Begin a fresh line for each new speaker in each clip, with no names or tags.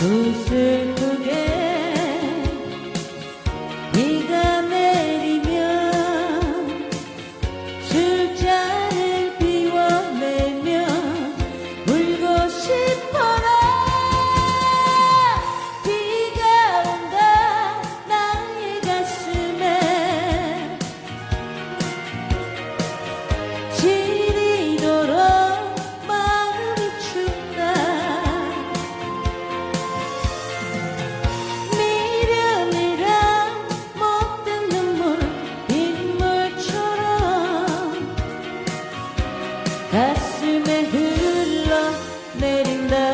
Who's it again? 가슴에 흘러내린다.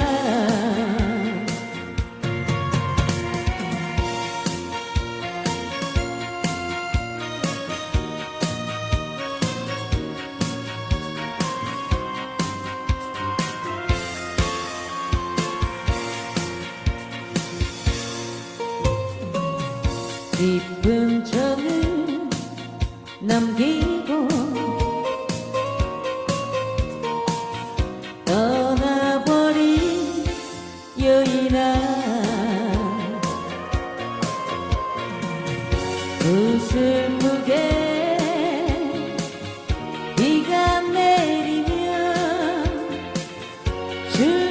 깊은 점을 남긴 Yeah.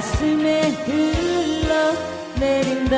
가슴에 흘러내린다